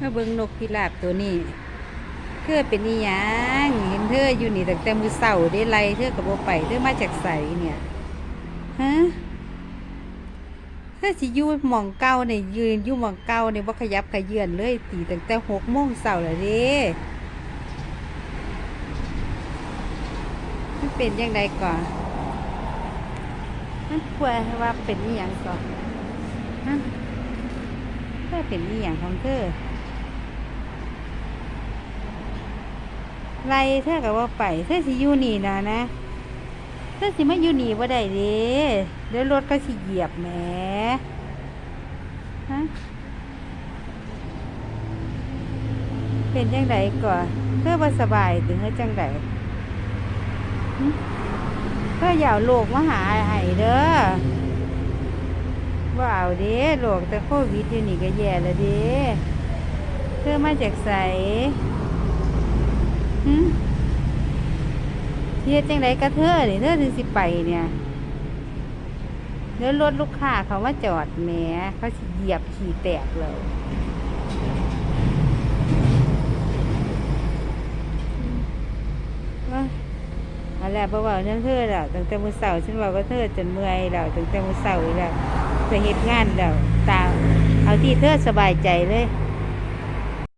มาเบิ่งนกพิราบตัวนี้เธอเป็นอีหยังเห็นเธออยู่นี่ตั้งแต่มือเสาได้ไรเธอกับโบไปเธอมาจากใสเนี่ยฮะเธอสิยู่มองเก้าเนี่ยยืนยู่มองเก้าเนี่ยบ่ขยับขยื่นเลยตีตั้งแต่หกโมงเสาแล้วเด้มันเป็นยังไงก่อนมันควรว่าเป็นอีหยังก่อนฮะเธอเป็นอีหยังของเธอ ไรเธอกับว่าไปเธอสิอยู่นี่นะนะเธอสิไม่อยู่นี่ว่าได้เด้เดี๋ยวรถก็สิเหยียบแหมฮะเป็นจังไดก่อนเธอบ่สบายถึงเฮ็ดจังไดหึเธออย่าโลกมาหาไอ้เด้อว่าเอาเด้โรคแต่โควิดอยู่นี่ก็แย่แล้วเด้เธอมาจากไสหึ เฮ็ดจังไดกระเธอนี่เธอถึงสิไปเนี่ยเดี๋ยวรถลูกค้าเขามาจอดแหมเขาสิเหยียบขี่แตกเลยเอาละบ่เว้าเรื่องเธอแล้วตั้งแต่มื้อเช้าฉันเว้ากับเธอจนเมื่อยแล้วตั้งแต่มื้อเช้าอีกแล้วไปเฮ็ดงานแล้วตามเอาที่เธอสบายใจเลย